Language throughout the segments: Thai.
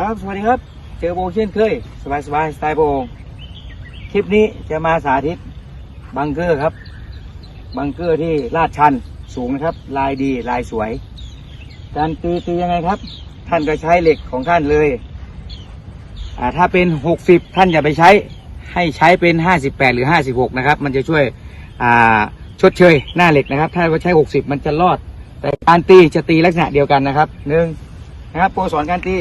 ครับ สวัสดีครับ เจอโบเช่นเคย สบายสบายสไตล์โบ คลิปนี้จะมาสาธิตบังเกอร์ครับ บังเกอร์ที่ลาดชันสูงนะครับ ลายดีลายสวย การตีตียังไงครับ ท่านก็ใช้เหล็กของท่านเลย อ่าถ้าเป็นหกสิบท่านอย่าไปใช้ ให้ใช้เป็นห้าสิบแปดหรือห้าสิบหกนะครับ มันจะช่วย อ่า ชดเชยหน้าเหล็กนะครับ ถ้าเราใช้หกสิบมันจะรอด แต่การตีจะตีลักษณะเดียวกันนะครับหนึ่งนะครับโปรสอนการตี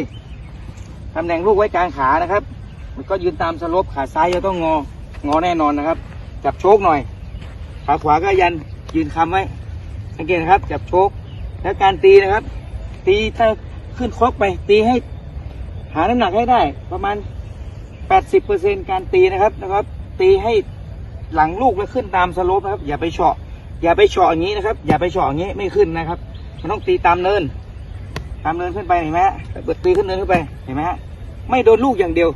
ตำแหน่งลูกไว้กลางขานะครับ มันก็ยืนตามสลบขาซ้ายจะต้องงอ งอแน่นอนนะครับ จับโชคหน่อย ขาขวาก็ยันยืนคำไว้ สังเกตนะครับ จับโชคแล้วการตีนะครับ ตีถ้าขึ้นครกไป ตีให้ หาน้ำหนักให้ได้ ประมาณ 80%การตีนะครับนะครับ ตีให้หลังลูกแล้วขึ้นตามสลปนะครับ อย่าไปเฉาะ อย่าไปเฉาะอย่างนี้นะครับ อย่าไปเฉาะอย่างนี้ไม่ขึ้นนะครับ มันต้องตีตามเนิน ตามเนินขึ้นไปเห็นไหมฮะตีขึ้นเนินขึ้นไปเห็นไหมฮะ ไม่โดนลูกอย่างเดียว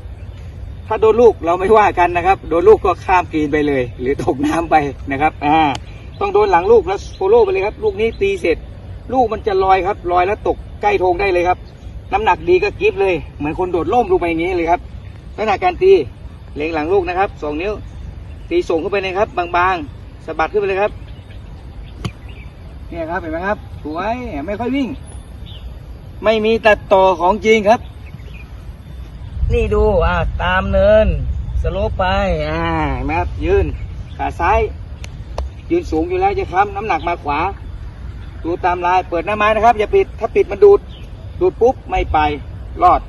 ถ้าโดนลูกเราไม่ว่ากันนะครับ โดนลูกก็ข้ามกรีนไปเลย หรือตกน้ำไปนะครับ อ่า ต้องโดนหลังลูกแล้วโฟโล่ไปเลยครับ ลูกนี้ตีเสร็จ ลูกมันจะลอยครับ ลอยแล้วตกใกล้ธงได้เลยครับ น้ำหนักดีก็กิฟเลย เหมือนคนโดดล่มลงไปอย่างนี้เลยครับลักษณะการตีเล็งหลังลูกนะครับสองนิ้ว ตีส่งเข้าไปเลยครับ บางๆสะบัดขึ้นไปเลยครับเนี่ยครับเห็นไหมครับสวยไม่ค่อยวิ่ง ไม่มีตัดต่อของจริงครับ นี่ดูอ่าตามเนิน สโลปไปอ่าเห็นไหมครับยืน ขาซ้าย ยืนสูงอยู่แล้วจะค้ำน้ำหนักมาขวา ดูตามลายเปิดหน้าไม้นะครับ อย่าปิดถ้าปิดมันดูด ดูดปุ๊บไม่ไปรอด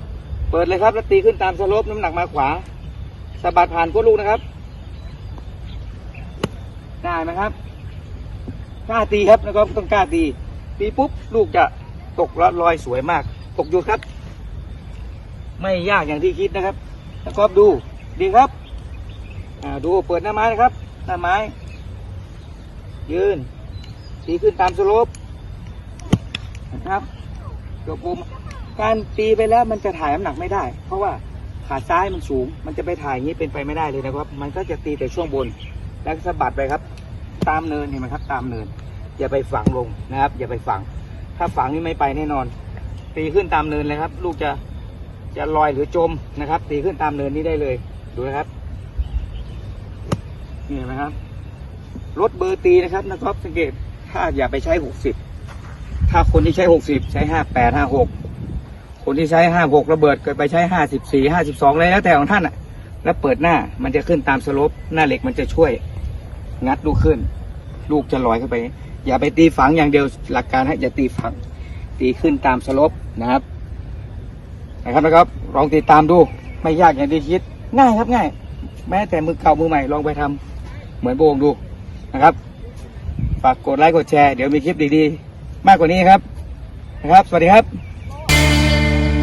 เปิดเลยครับแล้วตีขึ้นตามสโลปน้ำหนักมาขวาสะบัดผ่านก้นลูกนะครับ ได้ไหมครับกล้าตีครับแล้วก็ต้องกล้าตี ตีปุ๊บลูกจะตกแล้วลอยสวยมาก ตกอยู่ครับ ไม่ยากอย่างที่คิดนะครับแล้วก็ดูดีครับดูเปิดหน้าไม้นะครับ หน้าไม้ ยืนตีขึ้นตามสโลปนะครับเกือบมุมการตีไปแล้วมันจะถ่ายน้ำหนักไม่ได้ เพราะว่าขาซ้ายมันสูง มันจะไปถ่ายอย่างนี้เป็นไปไม่ได้เลยนะครับ มันก็จะตีแต่ช่วงบน แล้วสะบัดไปครับ ตามเนินเห็นไหมครับ ตามเนิน อย่าไปฝังลงนะครับ อย่าไปฝัง ถ้าฝังนี่ไม่ไปแน่นอน ตีขึ้นตามเนินเลยครับ ลูกจะ จะลอยหรือจมนะครับ ตีขึ้นตามเนินนี้ได้เลย ดูนะครับ นี่นไหมครับลดเบอร์ตีนะครับนะครับสังเกตถ้าอย่าไปใช้หกสิบถ้าคนที่ใช้หกสิบใช้ห้าแปดห้าหกคนที่ใช้ห้าหกระเบิดเกิดไปใช้ห้าสิบสี่ห้าสิบสองเลยแล้วแต่ของท่านอะ แล้วเปิดหน้ามันจะขึ้นตามสโลปหน้าเหล็กมันจะช่วย งัดลูกขึ้น ลูกจะลอยขึ้นไป อย่าไปตีฝังอย่างเดียวหลักการให้อย่าตีฝัง ตีขึ้นตามสโลปนะครับ นะครับนะครับ ลองติดตามดูไม่ยากอย่างที่คิด ง่ายครับง่าย แม้แต่มือเก่ามือใหม่ลองไปทำเหมือนโบงดูนะครับ ฝากกดไลค์กดแชร์เดี๋ยวมีคลิปดีๆ มากกว่านี้ครับนะครับ สวัสดีครับ